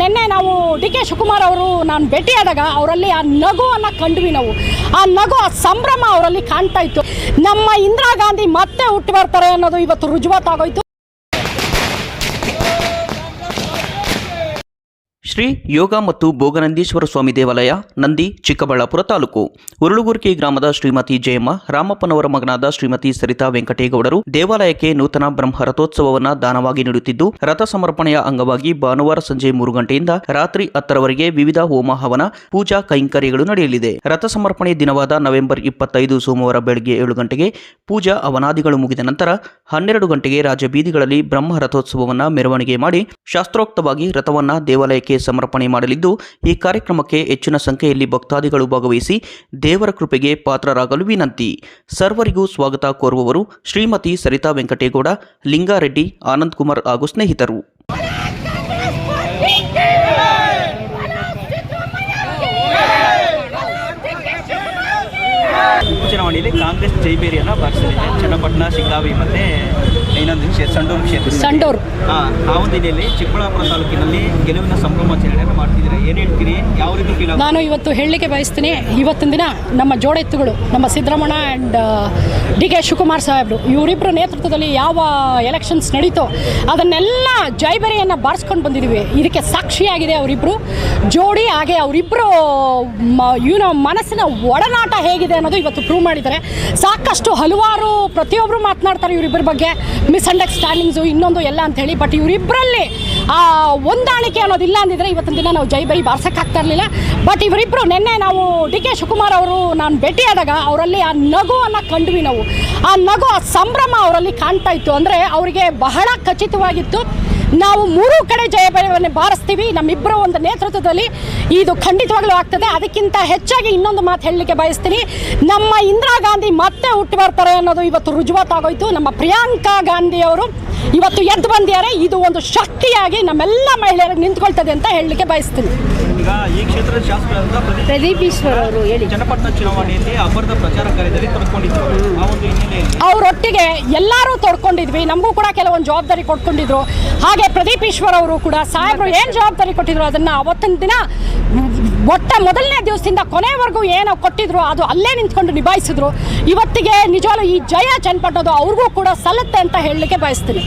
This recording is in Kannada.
ನಿನ್ನೆ ನಾವು ಡಿ ಕೆ ಶಿವಕುಮಾರ್ ಅವರು ನಾನು ಭೇಟಿಯಾದಾಗ ಅವರಲ್ಲಿ ಆ ನಗುವನ್ನು ಕಂಡ್ವಿ ನಾವು. ಆ ನಗು, ಆ ಸಂಭ್ರಮ ಅವರಲ್ಲಿ ಕಾಣ್ತಾ ಇತ್ತು. ನಮ್ಮ ಇಂದಿರಾ ಗಾಂಧಿ ಮತ್ತೆ ಹುಟ್ಟಿ ಬರ್ತಾರೆ ಅನ್ನೋದು ಇವತ್ತು ರುಜುವಾತಾಗೋಯ್ತು ಶ್ರೀ ಯೋಗ ಮತ್ತು ಭೋಗನಂದೀಶ್ವರ ಸ್ವಾಮಿ ದೇವಾಲಯ, ನಂದಿ, ಚಿಕ್ಕಬಳ್ಳಾಪುರ ತಾಲೂಕು. ಉರುಳುಗುರ್ಕಿ ಗ್ರಾಮದ ಶ್ರೀಮತಿ ಜಯಮ್ಮ, ರಾಮಪ್ಪನವರ ಮಗನಾದ ಶ್ರೀಮತಿ ಸರಿತಾ ವೆಂಕಟೇಗೌಡರು ದೇವಾಲಯಕ್ಕೆ ನೂತನ ಬ್ರಹ್ಮ ರಥೋತ್ಸವವನ್ನು ದಾನವಾಗಿ ನೀಡುತ್ತಿದ್ದು, ರಥ ಸಮರ್ಪಣೆಯ ಅಂಗವಾಗಿ ಭಾನುವಾರ ಸಂಜೆ ಮೂರು ಗಂಟೆಯಿಂದ ರಾತ್ರಿ ಹತ್ತರವರೆಗೆ ವಿವಿಧ ಹೋಮ ಹವನ, ಪೂಜಾ ಕೈಂಕರ್ಯಗಳು ನಡೆಯಲಿದೆ. ರಥ ಸಮರ್ಪಣೆ ದಿನವಾದ ನವೆಂಬರ್ ಇಪ್ಪತ್ತೈದು ಸೋಮವಾರ ಬೆಳಗ್ಗೆ ಏಳು ಗಂಟೆಗೆ ಪೂಜಾ ಅವನಾದಿಗಳು ಮುಗಿದ ನಂತರ ಹನ್ನೆರಡು ಗಂಟೆಗೆ ರಾಜಬೀದಿಗಳಲ್ಲಿ ಬ್ರಹ್ಮ ರಥೋತ್ಸವವನ್ನು ಮೆರವಣಿಗೆ ಮಾಡಿ, ಶಾಸ್ತ್ರೋಕ್ತವಾಗಿ ರಥವನ್ನು ದೇವಾಲಯಕ್ಕೆ ಸಮರ್ಪಣೆ ಮಾಡಲಿದ್ದು, ಈ ಕಾರ್ಯಕ್ರಮಕ್ಕೆ ಹೆಚ್ಚಿನ ಸಂಖ್ಯೆಯಲ್ಲಿ ಭಕ್ತಾದಿಗಳು ಭಾಗವಹಿಸಿ ದೇವರ ಕೃಪೆಗೆ ಪಾತ್ರರಾಗಲು ವಿನಂತಿ. ಸರ್ವರಿಗೂ ಸ್ವಾಗತ ಕೋರುವವರು ಶ್ರೀಮತಿ ಸರಿತಾ ವೆಂಕಟೇಗೌಡ, ಲಿಂಗಾರೆಡ್ಡಿ, ಆನಂದ್ ಕುಮಾರ್ ಹಾಗೂ ಸ್ನೇಹಿತರು. ಚುನಾವಣೆಯಲ್ಲಿ ಕಾಂಗ್ರೆಸ್ ಜೈಬೇರಿಯನ್ನ ಬಾರಿಸಲಿದೆ. ಚನ್ನಪಟ್ಟಣ ಶಿಗ್ಗಾವಿ ಮತ್ತೆ ಇನ್ನೊಂದು ಕ್ಷೇತ್ರ ಸಂಡೂರು ಕ್ಷೇತ್ರ ಸಂಡೂರು. ಹಾಂ ಆ ಒಂದು ಹಿನ್ನೆಲೆಯಲ್ಲಿ ಚಿಕ್ಕಬಳ್ಳಾಪುರ ತಾಲೂಕಿನಲ್ಲಿ ಗೆಲುವಿನ ಸಂಭ್ರಮಾಚರಣೆಯನ್ನು ಮಾಡ್ತಿದ್ದೀರಾ ಏನು ಹೇಳ್ತೀರಿ ಯಾವ ರೀತಿ ಫೀಲ್ ನಾನು ಇವತ್ತು ಹೇಳಲಿಕ್ಕೆ ಬಯಸ್ತೀನಿ, ಇವತ್ತಿನ ದಿನ ನಮ್ಮ ಜೋಡೆತ್ತುಗಳು, ನಮ್ಮ Siddaramanna and D K Shivakumar ಸಾಹೇಬರು ಇವರಿಬ್ಬರ ನೇತೃತ್ವದಲ್ಲಿ ಯಾವ ಎಲೆಕ್ಷನ್ಸ್ ನಡೀತೋ ಅದನ್ನೆಲ್ಲ ಜೈಬರಿಯನ್ನು ಬಾರಿಸ್ಕೊಂಡು ಬಂದಿದ್ದೀವಿ ಇದಕ್ಕೆ ಸಾಕ್ಷಿಯಾಗಿದೆ ಅವರಿಬ್ಬರು ಜೋಡಿ ಹಾಗೆ ಅವರಿಬ್ಬರು ಇವನ ಮನಸ್ಸಿನ ಒಡನಾಟ ಹೇಗಿದೆ ಅನ್ನೋದು ಇವತ್ತು ಪ್ರೂವ್ ಮಾಡಿದ್ದಾರೆ. ಸಾಕಷ್ಟು ಹಲವಾರು ಪ್ರತಿಯೊಬ್ಬರು ಮಾತನಾಡ್ತಾರೆ ಇವರಿಬ್ಬರ ಬಗ್ಗೆ. ಮಿಸ್ಅಂಡರ್ಸ್ಟ್ಯಾಂಡಿಂಗ್ಸು ಇನ್ನೊಂದು ಎಲ್ಲ ಅಂತ ಹೇಳಿ ಬಟ್ ಇವರಿಬ್ಬರಲ್ಲಿ ಆ, ಹೊಂದಾಣಿಕೆ ಅನ್ನೋದಿಲ್ಲ ಅಂದಿದ್ರೆ ಇವತ್ತಿನ ದಿನ ನಾವು ಜೈ ಬೈ ಬಾರ್ಸೋಕ್ಕಾಗ್ತಾ ಇರಲಿಲ್ಲ. ಬಟ್ ಇವರಿಬ್ಬರು ನಿನ್ನೆ ನಾವು ಡಿ ಕೆ ಶಿವಕುಮಾರ್ ಅವರು ನಾನು ಭೇಟಿಯಾದಾಗ ಅವರಲ್ಲಿ ಆ ನಗುವನ್ನು ಕಂಡ್ವಿ ನಾವು. ಆ ನಗು, ಆ ಸಂಭ್ರಮ ಅವರಲ್ಲಿ ಕಾಣ್ತಾ ಇತ್ತು. ಅಂದರೆ ಅವರಿಗೆ ಬಹಳ ಖಚಿತವಾಗಿತ್ತು. ನಾವು ಮೂರು ಕಡೆ ಜಯಬೆರವನ್ನು ಬಾರಿಸ್ತೀವಿ. ನಮ್ಮಿಬ್ಬರ ಒಂದು ನೇತೃತ್ವದಲ್ಲಿ ಇದು ಖಂಡಿತವಾಗ್ಲೂ ಆಗ್ತದೆ. ಅದಕ್ಕಿಂತ ಹೆಚ್ಚಾಗಿ ಇನ್ನೊಂದು ಮಾತು ಹೇಳಲಿಕ್ಕೆ ಬಯಸ್ತೀನಿ. ನಮ್ಮ ಇಂದಿರಾ ಮತ್ತೆ ಹುಟ್ಟಿ ಬರ್ತಾರೆ ಅನ್ನೋದು ಇವತ್ತು ರುಜುವಾತಾಗೋಯ್ತು. ನಮ್ಮ ಪ್ರಿಯಾಂಕಾ ಗಾಂಧಿ ಅವರು ಇವತ್ತು ಎದ್ದು ಬಂದಿದ್ದಾರೆ. ಇದು ಒಂದು ಶಕ್ತಿಯಾಗಿ ನಮ್ಮೆಲ್ಲ ಮಹಿಳೆಯರಿಗೆ ನಿಂತ್ಕೊಳ್ತದೆ ಅಂತ ಹೇಳಲಿಕ್ಕೆ ಬಯಸ್ತೀನಿ. ಈಗ ಈ ಕ್ಷೇತ್ರದ ಶಾಸಕರಾದ ಪ್ರದೀಪ್ ಈಶ್ವರ್ ಅವರು ಹೇಳಿ. ಚನ್ನಪಟ್ಟಣ ಚುನಾವಣೆಯಲ್ಲಿ ಅಬ್ಬರದ ಪ್ರಚಾರ ಕಾರ್ಯದಲ್ಲಿ ಒಂದು ಅವರೊಟ್ಟಿಗೆ ಎಲ್ಲರೂ ತೊಡ್ಕೊಂಡಿದ್ವಿ. ನಮಗೂ ಕೂಡ ಕೆಲವೊಂದು ಜವಾಬ್ದಾರಿ ಕೊಟ್ಕೊಂಡಿದ್ರು. ಹಾಗೆ ಪ್ರದೀಪ್ ಈಶ್ವರ್ ಅವರು ಕೂಡ ಸಾಹೇಬರು ಏನು ಜವಾಬ್ದಾರಿ ಕೊಟ್ಟಿದ್ರು ಅದನ್ನು ಅವತ್ತಿನ ದಿನ ಒಟ್ಟ ಮೊದಲನೇ ದಿವಸದಿಂದ ಕೊನೆವರೆಗೂ ಏನೋ ಕೊಟ್ಟಿದ್ರು ಅದು ಅಲ್ಲೇ ನಿಂತ್ಕೊಂಡು ನಿಭಾಯಿಸಿದ್ರು. ಇವತ್ತಿಗೆ ನಿಜವಾಗ್ಲೂ ಈ ಜಯ ಚನ್ನಪಟ್ಟಣದು ಅವ್ರಿಗೂ ಕೂಡ ಸಲ್ಲುತ್ತೆ ಅಂತ ಹೇಳಲಿಕ್ಕೆ ಬಯಸ್ತೀನಿ.